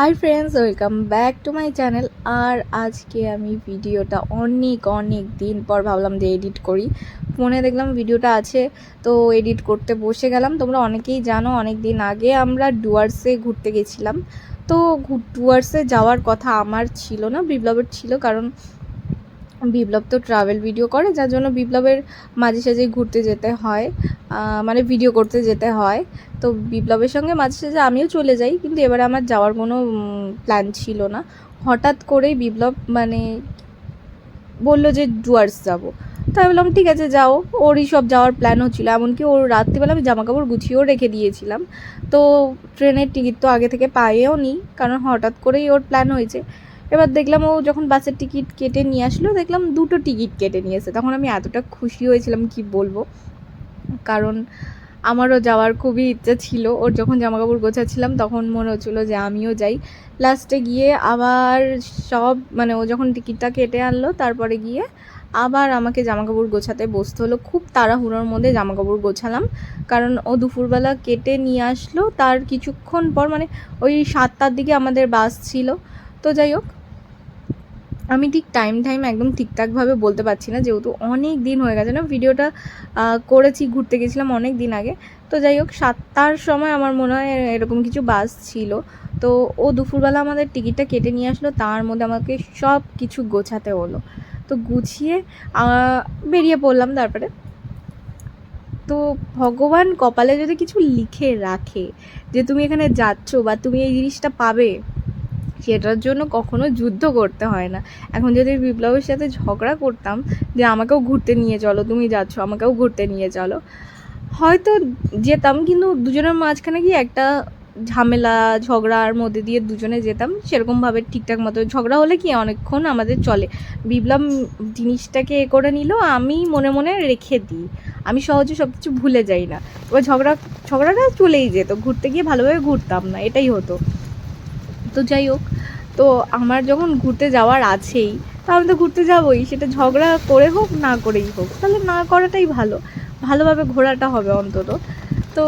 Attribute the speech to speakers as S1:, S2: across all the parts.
S1: Hi friends welcome back to my channel আর আজকে আমি ভিডিওটা অনেক অনেক দিন পর ভাবলাম যে এডিট করি। ফোনে দেখলাম ভিডিওটা আছে, তো এডিট করতে বসে গেলাম। তোমরা অনেকেই জানো অনেক দিন আগে আমরা ডুয়ার্সে ঘুরতে গেছিলাম। তো ডুয়ার্সে যাওয়ার কথা আমার ছিল না, বিপ্লবের ছিল। কারণ বিপ্লব তো ট্রাভেল ভিডিও করে, যার জন্য বিপ্লবের মাঝে সাঝে ঘুরতে যেতে হয় মানে ভিডিও করতে যেতে হয়। তো বিপ্লবের সঙ্গে মাঝে সাঝে আমিও চলে যাই, কিন্তু এবারে আমার যাওয়ার কোনো প্ল্যান ছিল না। হঠাৎ করেই বিপ্লব মানে বলল যে ডুয়ার্স যাব। তাই বললাম, ঠিক আছে, যাও। ওরই সব যাওয়ার প্ল্যান হচ্ছিল এমনকি ওর রাত্রিবেলা আমি জামা কাপড় গুছিয়েও রেখে দিয়েছিলাম। তো ট্রেনের টিকিট তো আগে থেকে পাইও নি, কারণ হঠাৎ করেই ওর প্ল্যান হয়েছে। এবার দেখলাম ও যখন বাসের টিকিট কেটে নিয়ে আসলো, দেখলাম দুটো টিকিট কেটে নিয়েছে। তখন আমি এতটা খুশি হয়েছিলাম, কি বলব? কারণ আমারও যাওয়ার খুবই ইচ্ছা ছিল। ওর যখন জামা কাপড় গোছাচ্ছিলাম, তখন মনে হচ্ছিল যে আমিও যাই। লাস্টে গিয়ে আবার সব মানে ও যখন টিকিটটা কেটে আনলো, তারপরে গিয়ে আবার আমাকে জামা কাপড় গোছাতে বসতে হলো। খুব তাড়াহুড়োর মধ্যে জামা কাপড় গোছালাম। কারণ ও দুপুরবেলা কেটে নিয়ে আসলো, তার কিছুক্ষণ পর মানে ওই সাতটার দিকে আমাদের বাস ছিল। তো যাই হোক আমি ঠিক টাইম টাইম একদম ঠিকঠাকভাবে বলতে পারছি না, যেহেতু অনেক দিন হয়ে গেছে না, ভিডিওটা করেছি, ঘুরতে গেছিলাম অনেক দিন আগে। তো যাই হোক, সাতটার সময় আমার মনে হয় এরকম কিছু বাস ছিল। তো ও দুপুরবেলা আমাদের টিকিটটা কেটে নিয়ে আসলো, তার মধ্যে আমাকে সব কিছু গোছাতে হলো। তো গুছিয়ে বেরিয়ে পড়লাম তারপরে। তো ভগবান কপালে যদি কিছু লিখে রাখে যে তুমি এখানে যাচ্ছ বা তুমি এই জিনিসটা পাবে সেটার জন্য কখনো যুদ্ধ করতে হয় না। এখন যদি বিপ্লবের সাথে ঝগড়া করতাম যে আমাকেও ঘুরতে নিয়ে চলো, তুমি যাচ্ছ, আমাকেও ঘুরতে নিয়ে চলো, হয়তো যেতাম কিন্তু দুজনের মাঝখানে কি একটা ঝামেলা, ঝগড়ার মধ্যে দিয়ে দুজনে যেতাম। সেরকমভাবে ঠিকঠাক মতো ঝগড়া হলে কি অনেকক্ষণ আমাদের চলে। বিপ্লব জিনিসটাকে এ করে নিল, আমি মনে মনে রেখে দিই। আমি সহজে সব কিছু ভুলে যাই না। এবার ঝগড়া, ঝগড়াটা চলেই যেত। ঘুরতে গিয়ে ভালোভাবে ঘুরতাম না, এটাই হতো। তো যাই হোক তো আমার যখন ঘুরতে যাওয়ার আছেই তা আমি তো ঘুরতে যাবোই, সেটা ঝগড়া করে হোক না করেই হোক, তাহলে না করাটাই ভালো, ভালোভাবে ঘোরাটা হবে অন্তত। তো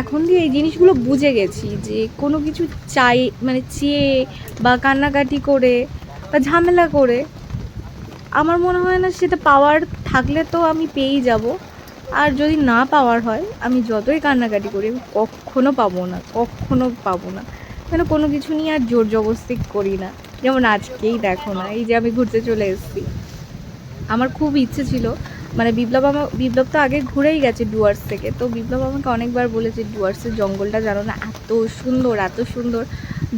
S1: এখন দিয়ে এই জিনিসগুলো বুঝে গেছি যে কোনো কিছু চাই মানে চেয়ে বা কান্নাকাটি করে বা ঝামেলা করে, আমার মনে হয় না সেটা পাওয়ার থাকলে তো আমি পেয়েই যাব। আর যদি না পাওয়ার হয়, আমি যতই কান্নাকাটি করি কখনো পাবো না, কখনো পাবো না। মানে কোনো কিছু নিয়ে আর জোর জবস্তি করি না। যেমন আজকেই দেখো না, এই যে আমি ঘুরতে চলে এসেছি। আমার খুব ইচ্ছে ছিল মানে বিপ্লব আমার বিপ্লব তো আগে ঘুরেই গেছে ডুয়ার্স থেকে, তো বিপ্লব আমাকে অনেকবার বলেছে ডুয়ার্সের জঙ্গলটা জানো না, এত সুন্দর এত সুন্দর।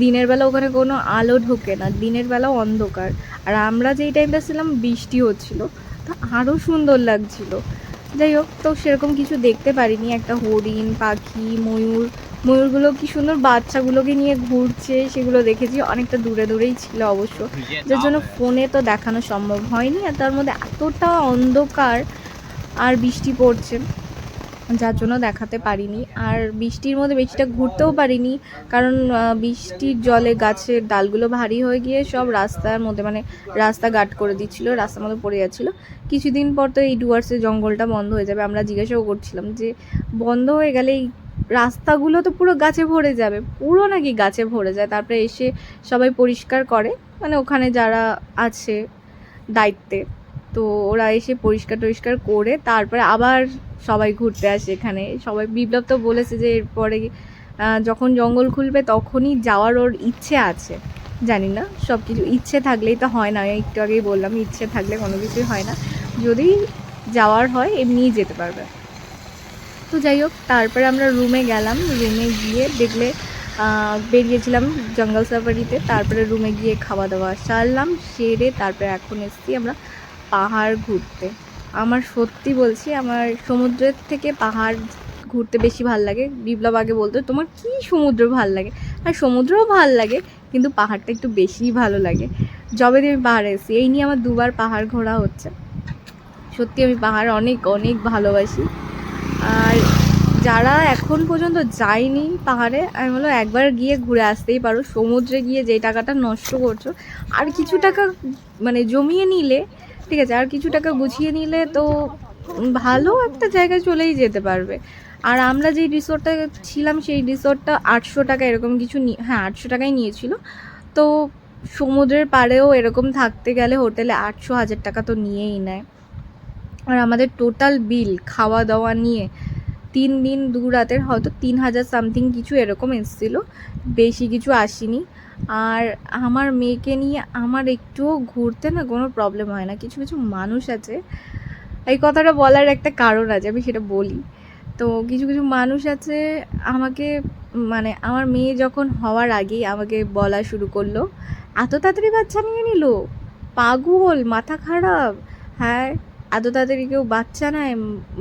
S1: দিনের বেলা ওখানে কোনো আলো ঢোকে না, দিনের বেলাও অন্ধকার। আর আমরা যেই টাইমটা ছিলাম, বৃষ্টি হচ্ছিল, তো আরও সুন্দর লাগছিল। যাই হোক, তো সেরকম কিছু দেখতে পারিনি, একটা হরিণ, পাখি, ময়ূর ময়ূরগুলো কি সুন্দর বাচ্চাগুলোকে নিয়ে ঘুরছে সেগুলো দেখেছি অনেকটা দূরে দূরেই ছিল অবশ্য। যার জন্য ফোনে তো দেখানো সম্ভব হয়নি আর তার মধ্যে এতটা অন্ধকার আর বৃষ্টি পড়ছে যার জন্য দেখাতে পারিনি। আর বৃষ্টির মধ্যে বেশিটা ঘুরতেও পারিনি কারণ বৃষ্টির জলে গাছের ডালগুলো ভারী হয়ে গিয়ে সব রাস্তার মধ্যে মানে রাস্তা গাট করে দিচ্ছিল রাস্তার মধ্যে পড়ে যাচ্ছিল। কিছুদিন পর তো এই ডুয়ার্সের জঙ্গলটা বন্ধ হয়ে যাবে আমরা জিজ্ঞাসাও করছিলাম যে বন্ধ হয়ে গেলে এই রাস্তাগুলো তো পুরো গাছে ভরে যাবে। পুরো নাকি গাছে ভরে যায়। তারপরে এসে সবাই পরিষ্কার করে। মানে ওখানে যারা আছে দায়িত্বে, তো ওরা এসে পরিষ্কার টরিষ্কার করে তারপরে আবার সবাই ঘুরতে আসে এখানে। সবাই বিপ্লব তো বলেছে যে এরপরে যখন জঙ্গল খুলবে তখনই যাওয়ার ওর ইচ্ছে আছে। জানি না সব কিছু ইচ্ছে থাকলেই তো হয় না। একটু আগেই বললাম, ইচ্ছে থাকলে কোনো কিছুই হয় না। যদি যাওয়ার হয়, এমনিই যেতে পারবে। তো যাই হোক, তারপরে আমরা রুমে গেলাম। রুমে গিয়ে দেখলে বেরিয়েছিলাম জঙ্গল সাফারিতে তারপরে রুমে গিয়ে খাওয়া দাওয়া সারলাম, সেরে তারপরে এখন এসেছি আমরা পাহাড় ঘুরতে। আমার সত্যি বলছি, আমার সমুদ্রের থেকে পাহাড় ঘুরতে বেশি ভালো লাগে। বিপ্লব আগে বলতো, তোমার কি সমুদ্র ভালো লাগে? আর সমুদ্রও ভালো লাগে, কিন্তু পাহাড়টা একটু বেশিই ভালো লাগে। যবে আমি পাহাড়ে এসেছি, এই নিয়ে আমার দুবার পাহাড় ঘোরা হচ্ছে। সত্যি আমি পাহাড় অনেক অনেক ভালোবাসি। আর যারা এখন পর্যন্ত যায়নি পাহাড়ে, আমি বলো একবার গিয়ে ঘুরে আসতেই পারো। সমুদ্রে গিয়ে যে টাকাটা নষ্ট করছ, আর কিছু টাকা মানে জমিয়ে নিলে, ঠিক আছে, আর কিছু টাকা গুছিয়ে নিলে তো ভালো একটা জায়গায় চলেই যেতে পারবে। আর আমরা যেই রিসোর্টটা ছিলাম, সেই রিসোর্টটা আটশো টাকা এরকম কিছু হ্যাঁ আটশো টাকাই নিয়েছিল। তো সমুদ্রের পাড়েও এরকম থাকতে গেলে হোটেলে আটশো, হাজার টাকা তো নিয়েই নেয়। আর আমাদের টোটাল বিল খাওয়া দাওয়া নিয়ে তিন দিন, দু রাতের হয়তো তিন হাজার সামথিং কিছু এরকম এসেছিল, বেশি কিছু আসেনি। আর আমার মেয়েকে নিয়ে আমার একটুও ঘুরতে না কোনো প্রবলেম হয় না, কিছু কিছু মানুষ আছে। এই কথাটা বলার একটা কারণ আছে, আমি সেটা বলি। তো কিছু কিছু মানুষ আছে, আমাকে মানে আমার মেয়ে যখন হওয়ার আগেই আমাকে বলা শুরু করল, এত তাড়াতাড়ি বাচ্চা নিয়ে নিল? পাগল, মাথা খারাপ হ্যাঁ এত তাড়াতাড়ি কেউ বাচ্চা নেয়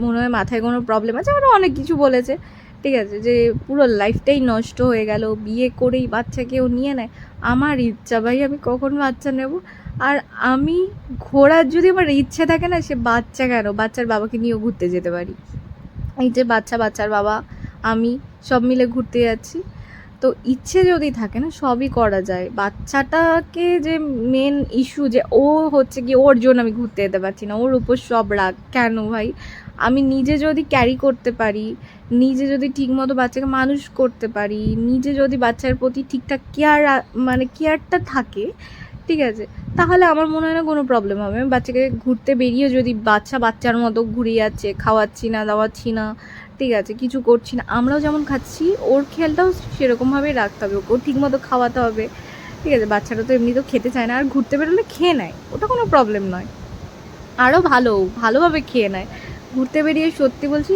S1: মনে হয় মাথায় কোনো প্রবলেম আছে। আরও অনেক কিছু বলেছে। ঠিক আছে, যে পুরো লাইফটাই নষ্ট হয়ে গেল, বিয়ে করেই বাচ্চা কেউ নিয়ে নেয়। আমার ইচ্ছা ভাই, আমি কখন বাচ্চা নেব? আর আমি ঘোরার যদি আমার ইচ্ছে থাকে না, সে বাচ্চা কেন? বাচ্চার বাবাকে নিয়েও ঘুরতে যেতে পারি। এই যে বাচ্চা, বাচ্চার বাবা, আমি সব মিলে ঘুরতে যাচ্ছি। তো ইচ্ছে যদি থাকে না, সবই করা যায়। বাচ্চাটাকে যে মেন ইস্যু যে ও হচ্ছে কি ওর জন্য আমি ঘুরতে যেতে পারছি না, ওর উপর সব রাগ। কেন ভাই? আমি নিজে যদি ক্যারি করতে পারি, নিজে যদি ঠিকমতো বাচ্চাকে মানুষ করতে পারি, নিজে যদি বাচ্চার প্রতি ঠিকঠাক কেয়ার মানে কেয়ারটা থাকে, ঠিক আছে, তাহলে আমার মনে হয় না কোনো প্রবলেম হবে। বাচ্চাকে ঘুরতে বেরিয়ে যদি বাচ্চা বাচ্চার মতো ঘুরে যাচ্ছে, খাওয়াচ্ছি না, দাওয়াচ্ছি না ঠিক আছে, কিছু করছি না। আমরাও যেমন খাচ্ছি, ওর খেয়ালটাও সেরকমভাবেই রাখতে হবে, ওকেও ঠিকমতো খাওয়াতে হবে। ঠিক আছে বাচ্চারা তো এমনি তো খেতে চায় না, আর ঘুরতে বেরোলে খেয়ে নেয়, ওটা কোনো প্রবলেম নয়। আরও ভালো, ভালোভাবে খেয়ে নেয়। ঘুরতে বেরিয়ে সত্যি বলছি,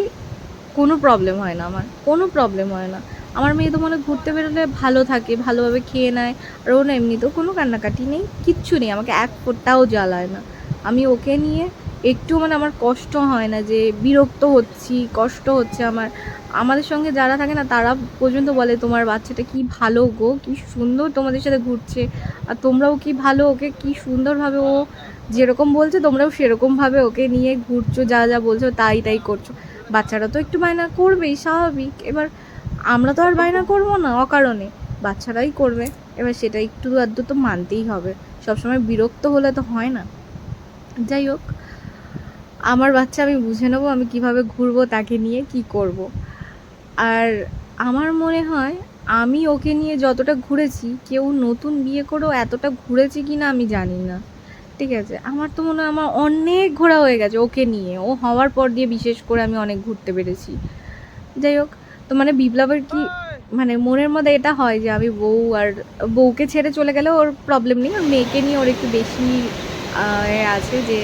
S1: কোনো প্রবলেম হয় না আমার, কোনো প্রবলেম হয় না। আমার মেয়ে তো মনে ঘুরতে বেরোলে ভালো থাকে, ভালোভাবে খেয়ে নেয়, আর ও না এমনিতেও কোনো কান্নাকাটি নেই, কিচ্ছু নেই, আমাকে এক ফোঁটাও জ্বালায় না। আমি ওকে নিয়ে একটু মানে আমার কষ্ট হয় না যে বিরক্ত হচ্ছি, কষ্ট হচ্ছে আমার। আমাদের সঙ্গে যারা থাকে না, তারা পর্যন্ত বলে, তোমার বাচ্চাটা কি ভালো গো? কি সুন্দর তোমাদের সাথে ঘুরছে। আর তোমরাও কি ভালো? ওকে কি সুন্দরভাবে ও যেরকম বলছে, তোমরাও সেরকমভাবে ওকে নিয়ে ঘুরছো, যা যা বলছো, তাই তাই করছ। বাচ্চারা তো একটু বায়না করবেই, স্বাভাবিক। এবার আমরা তো আর বায়না করব না, অকারণে। বাচ্চারাই করবে। এবার সেটা একটু আধটু তো মানতেই হবে। সবসময় বিরক্ত হলে তো হয় না। যাই হোক। আমার বাচ্চা আমি বুঝে নেব, আমি কীভাবে ঘুরবো, তাকে নিয়ে কি করব। আর আমার মনে হয়, আমি ওকে নিয়ে যতটা ঘুরেছি, কেউ নতুন বিয়ে করেও এতটা ঘুরেছি কি না আমি জানি না। ঠিক আছে? আমার তো মনে হয় আমার অনেক ঘোরা হয়ে গেছে ওকে নিয়ে। ও হওয়ার পর দিয়ে বিশেষ করে আমি অনেক ঘুরতে পেরেছি। যাই হোক, তো মানে বিপ্লবের কি মানে মনের মধ্যে এটা হয় যে আমি বউ আর বউকে ছেড়ে চলে গেলে ওর প্রবলেম নেই। আর মেয়েকে নিয়ে ওর একটু বেশি আছে যে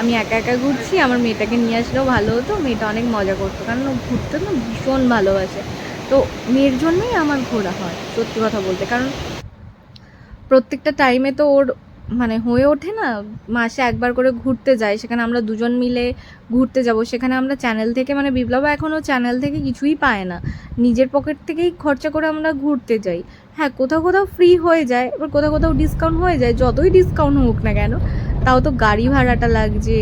S1: আমি একা একা ঘুরছি, আমার মেয়েটাকে নিয়ে আসলেও ভালো হতো, মেয়েটা অনেক মজা করতো, কারণ ও ঘুরতে না ভীষণ ভালোবাসে। তো মেয়ের জন্যই আমার ঘোরা হয়, সত্যি কথা বলতে। কারণ প্রত্যেকটা টাইমে তো ওর মানে হয়ে ওঠে না, মাসে একবার করে ঘুরতে যায়, সেখানে আমরা দুজন মিলে ঘুরতে যাব, সেখানে আমরা চ্যানেল থেকে মানে বিপ্লব এখনও চ্যানেল থেকে কিছুই পায় না। নিজের পকেট থেকেই খরচা করে আমরা ঘুরতে যাই। হ্যাঁ কোথাও কোথাও ফ্রি হয়ে যায়, এবার কোথাও কোথাও ডিসকাউন্ট হয়ে যায়, যতই ডিসকাউন্ট হোক না কেন তাও তো গাড়ি ভাড়াটা লাগছে,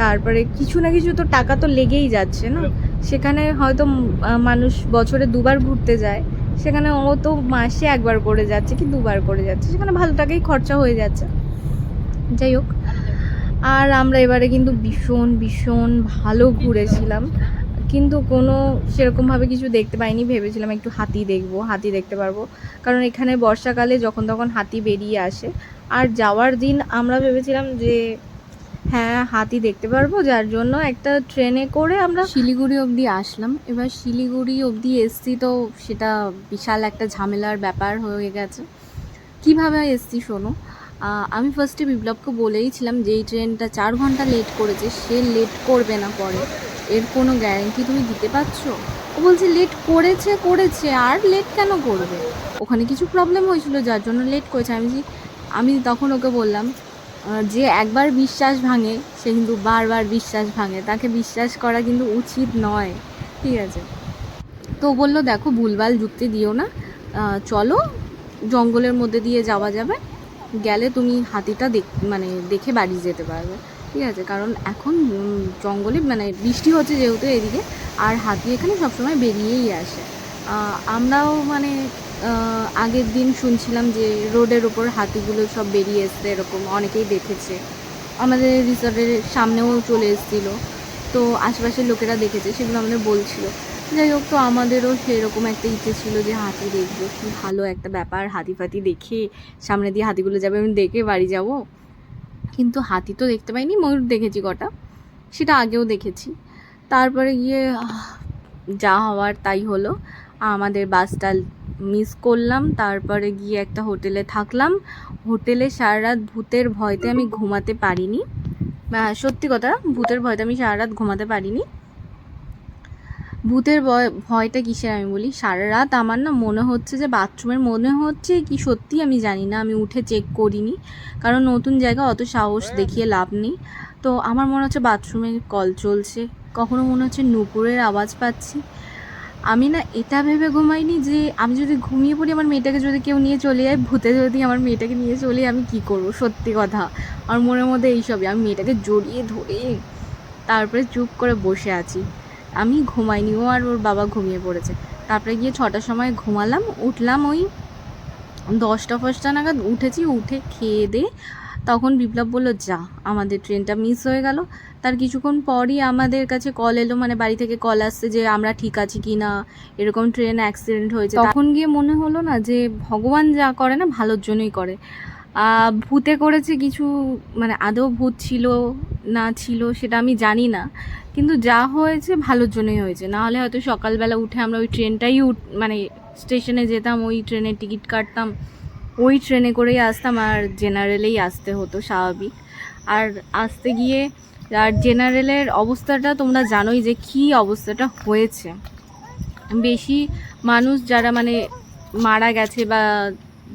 S1: তারপরে কিছু না কিছু তো টাকা তো লেগেই যাচ্ছে না? সেখানে হয়তো মানুষ বছরে দুবার ঘুরতে যায়, সেখানে ও তো মাসে একবার করে যাচ্ছে কি দুবার করে যাচ্ছে, সেখানে ভালো টাকাই খরচা হয়ে যাচ্ছে। যাই হোক, আর আমরা এবারে কিন্তু ভীষণ ভীষণ ভালো ঘুরেছিলাম। কিন্তু কোনো সেরকমভাবে কিছু দেখতে পাইনি। ভেবেছিলাম একটু হাতি দেখব, হাতি দেখতে পারব। কারণ এখানে বর্ষাকালে যখন তখন হাতি বেরিয়ে আসে। আর যাওয়ার দিন আমরা ভেবেছিলাম যে হ্যাঁ হাতি দেখতে পারব। যার জন্য একটা ট্রেনে করে আমরা শিলিগুড়ি অবধি আসলাম। এবার শিলিগুড়ি অবধি এসছি তো সেটা বিশাল একটা ঝামেলার ব্যাপার হয়ে গেছে। কীভাবে এসছি শোনো আমি ফার্স্টে বিপ্লবকে বলেইছিলাম যে, এই ট্রেনটা চার ঘণ্টা লেট করেছে। সে লেট করবে না পরে। এর কোনো গ্যারেন্টি তুমি দিতে পারছ? ও বলছে লেট করেছে করেছে। আর লেট কেন করবে? ওখানে কিছু প্রবলেম হয়েছিল, যার জন্য লেট করেছে। আমি আমি তখন ওকে বললাম যে একবার বিশ্বাস ভাঙে, সে কিন্তু বারবার বিশ্বাস ভাঙে। তাকে বিশ্বাস করা কিন্তু উচিত নয়। ঠিক আছে? তো বলল, দেখো, ভুলভাল যুক্তি দিও না। চলো, জঙ্গলের মধ্যে দিয়ে যাওয়া যাবে। গেলে তুমি হাতিটা দেখ মানে দেখে বাড়ি যেতে পারবে। ঠিক আছে, কারণ এখন জঙ্গলে মানে বৃষ্টি হচ্ছে যেহেতু এদিকে, আর হাতি এখানে সবসময় বেরিয়েই আসে। আমরাও মানে আগের দিন শুনছিলাম যে রোডের ওপর হাতিগুলো সব বেরিয়ে এসছে, এরকম অনেকেই দেখেছে। আমাদের রিসর্টের সামনেও চলে এসেছিল। তো আশেপাশের লোকেরা দেখেছে, সেগুলো আমাদের বলছিল। যাই হোক, তো আমাদেরও সেরকম একটা ইচ্ছে ছিল যে হাতি দেখব। কি ভালো একটা ব্যাপার, হাতি ফাতি দেখে সামনে দিয়ে হাতিগুলো যাবে, আমি দেখে বাড়ি যাব। কিন্তু হাতি তো দেখতে পাইনি, ময়ূর দেখেছি কটা। সেটা আগেও দেখেছি। তারপরে গিয়ে যা হওয়ার তাই হলো। আমাদের বাসটা মিস করলাম, তারপরে গিয়ে একটা হোটেলে থাকলাম। হোটেলে সারা রাত ভূতের ভয়তে আমি ঘুমাতে পারিনি। সত্যি কথা, ভূতের ভয়তে আমি সারা রাত ঘুমাতে পারিনি। ভূতের ভয়, ভয়টা কিসের আমি বলি? সারা রাত আমার না মনে হচ্ছে যে বাথরুমের মনে হচ্ছে কি সত্যি আমি জানি না। আমি উঠে চেক করিনি। কারণ নতুন জায়গা অত সাহস দেখিয়ে লাভ নেই। তো আমার মনে হচ্ছে বাথরুমে কল চলছে। কখনো মনে হচ্ছে নুপুরের আওয়াজ পাচ্ছি। আমি না এটা ভেবে ঘুমাইনি যে আমি যদি ঘুমিয়ে পড়ি আমার মেয়েটাকে যদি কেউ নিয়ে চলে যায়, ভূতে যদি আমার মেয়েটাকে নিয়ে চলে আমি কী করব? সত্যি কথা। আমার মনের মধ্যে এইসবই। আমি মেয়েটাকে জড়িয়ে ধরে তারপরে চুপ করে বসে আছি। আমি ঘুমাইনি ও আর ওর বাবা ঘুমিয়ে পড়েছে। তারপরে গিয়ে ছটার সময় ঘুমালাম উঠলাম ওই দশটা ফসটা নাগাদ উঠেছি উঠে খেয়ে দে তখন বিপ্লব বলল যা আমাদের ট্রেনটা মিস হয়ে গেল। তার কিছুক্ষণ পরই আমাদের কাছে কল এলো মানে বাড়ি থেকে কল আসছে যে আমরা ঠিক আছি কি না? এরকম ট্রেন অ্যাক্সিডেন্ট হয়েছে। তখন গিয়ে মনে হলো না যে ভগবান যা করে না ভালোর জন্যই করে। ভূতে করেছে কিছু মানে আদৌ ভূত ছিল না ছিল সেটা আমি জানি না। কিন্তু যা হয়েছে ভালোর জন্যই হয়েছে। না হলে হয়তো সকালবেলা উঠে আমরা ওই ট্রেনটাই উঠ মানে স্টেশনে যেতাম, ওই ট্রেনের টিকিট কাটতাম, ওই ট্রেনে করেই আসতাম আর জেনারেলেই আসতে হতো স্বাভাবিক। আর আসতে গিয়ে, আর জেনারেলের অবস্থাটা তোমরা জানোই যে কী অবস্থাটা হয়েছে। বেশি মানুষ যারা মানে মারা গেছে বা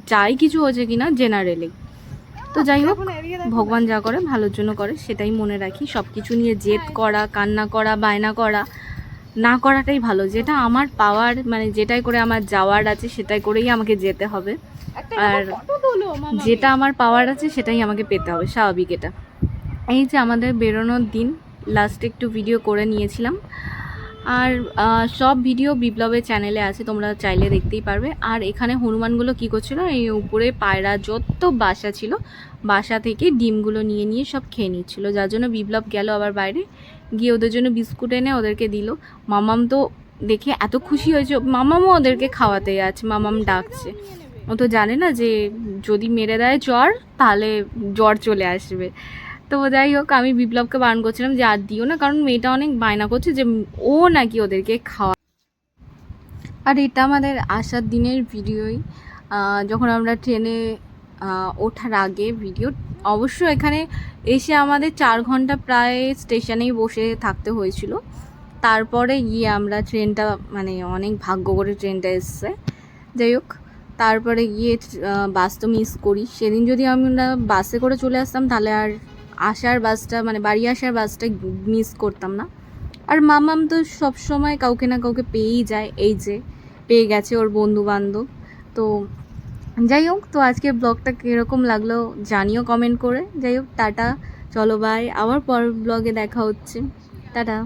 S1: যাই কিছু হয়েছে কিনা, জেনারেলেই। তো যাই হোক ভগবান যা করে ভালোর জন্য করে সেটাই মনে রাখি। সব কিছু নিয়ে জেদ করা কান্না করা বায়না করা না করাটাই ভালো। যেটা আমার পাওয়ার মানে যেটাই করে আমার যাওয়ার আছে সেটাই করেই আমাকে যেতে হবে। আর যেটা আমার পাওয়ার আছে সেটাই আমাকে পেতে হবে স্বাভাবিক এটা। এই যে আমাদের বেরোনোর দিন লাস্টে একটু ভিডিও করে নিয়েছিলাম। আর সব ভিডিও বিপ্লবের চ্যানেলে আছে, তোমরা চাইলে দেখতেই পারবে। আর এখানে হনুমানগুলো কী করছিল, এই উপরে পায়রা যত বাসা ছিল, বাসা থেকে ডিমগুলো নিয়ে নিয়ে সব খেয়ে নিচ্ছিল। যার জন্য বিপ্লব গেল আবার বাইরে, গিয়ে ওদের জন্য বিস্কুট এনে ওদেরকে দিল। মামাম তো দেখে এত খুশি হয়েছে, মামামও ওদেরকে খাওয়াতে আছে মামাম ডাকছে। ও তো জানে না যে, যদি মেরে দেয় জ্বর, তাহলে জ্বর চলে আসবে। তো যাই হোক, আমি বিপ্লবকে বারণ করছিলাম যে আর দিও না, কারণ মেয়েটা অনেক বায়না করছে যে ও নাকি ওদেরকে খাওয়া। আর এটা আমাদের আসার দিনের ভিডিওই। যখন আমরা ট্রেনে ওঠার আগে ভিডিও, অবশ্য এখানে এসে আমাদের চার ঘণ্টা প্রায় স্টেশনেই বসে থাকতে হয়েছিল। তারপরে গিয়ে আমরা ট্রেনটা মানে অনেক ভাগ্য করে ট্রেনটা এসছে। যাই হোক, তারপরে গিয়ে বাস তো মিস করি। সেদিন যদি আমরা বাসে করে চলে আসতাম, তাহলে আর আসার বাসটা মানে বাড়ি আসার বাসটা মিস করতাম না। আর মামাম তো সব সময় কাউকে না কাউকে পেয়েই যায়, এই যে পেয়ে গেছে ওর বন্ধু বান্ধব তো যাই হোক, তো আজকে ব্লগটা কীরকম লাগল জানিও কমেন্ট করে। যাই হোক, টাটা, চলো বাই আবার পর ব্লগে দেখা হচ্ছে। টাটা।